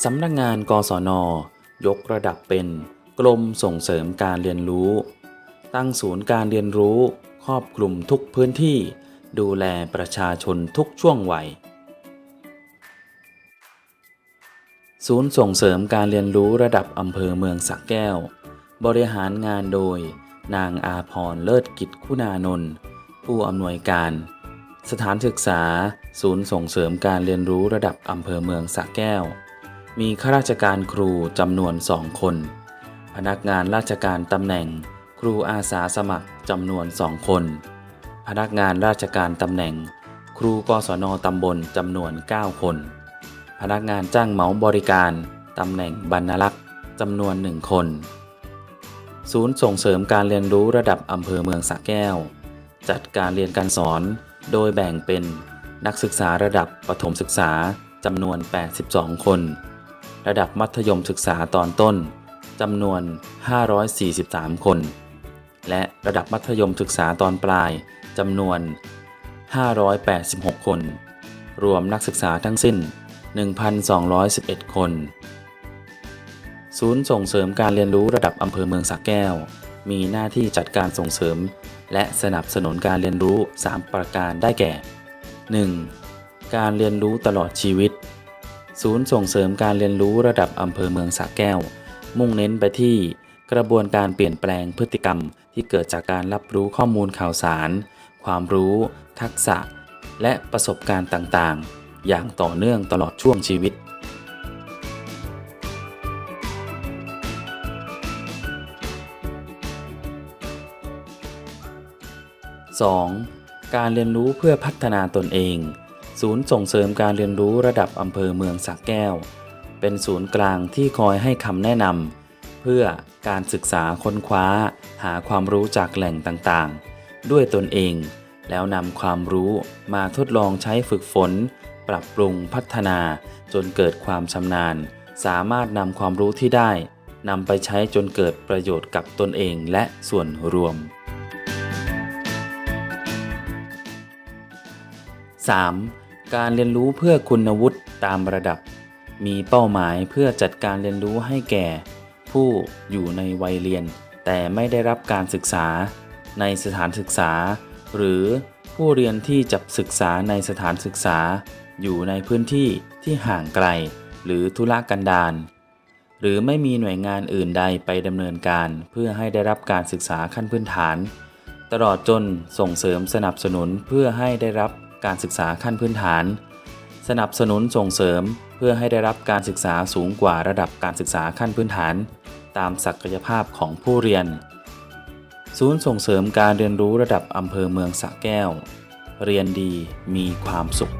สำนักงานกศน ยกระดับเป็นกรมส่งเสริมการเรียนรู้ ตั้งศูนย์การเรียนรู้ครอบคลุมทุกพื้นที่ ดูแลประชาชนทุกช่วงวัย ศูนย์ส่งเสริมการเรียนรู้ระดับอำเภอเมืองสระแก้ว บริหารงานโดย นางอาพรเลิศกิจคุณานนท์ผู้อำนวยการ สถานศึกษา ศูนย์ส่งเสริมการเรียนรู้ระดับอำเภอเมืองสระแก้ว มีข้าราชการครูจำนวนสองคน พนักงานราชการตำแหน่ง ครูอาสาสมัครจำนวนสองคน พนักงานราชการตำแหน่ง ครูกศนตำบลจำนวน 9 คน พนักงานจ้างเหมาบริการตำแหน่งบรรณลักษ์จำนวนหนึ่งคน ศูนย์ส่งเสริมการเรียนรู้ระดับอำเภอเมืองสระแก้ว จัดการเรียนการสอนโดยแบ่งเป็นนักศึกษาระดับประถมศึกษาจำนวน 82 คน ระดับมัธยมศึกษาตอนต้นจำนวน 543 คน และระดับมัธยมศึกษาตอนปลายจำนวน 586 คน รวมนักศึกษาทั้งสิ้น 1,211 คน ศูนย์ส่งเสริมการเรียนรู้ระดับอำเภอเมืองสระแก้ว มีหน้าที่จัดการส่งเสริม และสนับสนุนการเรียนรู้ 3 ประการได้แก่ 1. การเรียนรู้ตลอดชีวิต ศูนย์ส่งเสริมการเรียนรู้ระดับอำเภอเมืองสระแก้ว มุ่งเน้นไปที่กระบวนการเปลี่ยนแปลงพฤติกรรมที่เกิดจากการรับรู้ข้อมูลข่าวสาร ความรู้ ทักษะ และประสบการณ์ต่างๆ อย่างต่อเนื่องตลอดช่วงชีวิต 2. การเรียนรู้เพื่อพัฒนาตนเอง ศูนย์ส่งเสริมการเรียนรู้ระดับอำเภอเมืองสระแก้ว เป็นศูนย์กลางที่คอยให้คำแนะนำเพื่อการศึกษาค้นคว้า หาความรู้จากแหล่งต่างๆ ด้วยตนเอง แล้วนำความรู้มาทดลองใช้ฝึกฝน ปรับปรุงพัฒนาจนเกิดความชำนาญ สามารถนำความรู้ที่ได้นำไปใช้จนเกิดประโยชน์กับตนเองและส่วนรวม 3. การเรียนรู้เพื่อคุณวุฒิตามระดับ มีเป้าหมายเพื่อจัดการเรียนรู้ให้แก่ ผู้อยู่ในวัยเรียน แต่ไม่ได้รับการศึกษา ในสถานศึกษา หรือผู้เรียนที่จะศึกษาในสถานศึกษา อยู่ในพื้นที่ที่ห่างไกล หรือธุรกันดารหรือไม่มีหน่วยงานอื่นใดไปดำเนินการ เพื่อให้ได้รับการศึกษาขั้นพื้นฐาน ตลอดจนส่งเสริมสนับสนุนเพื่อให้ได้รับ การศึกษาขั้นพื้นฐาน สนับสนุนส่งเสริมเพื่อให้ได้รับการศึกษาสูงกว่าระดับการศึกษาขั้นพื้นฐาน ตามศักยภาพของผู้เรียน ศูนย์ส่งเสริมการเรียนรู้ระดับอำเภอเมืองสระแก้ว เรียนดีมีความสุข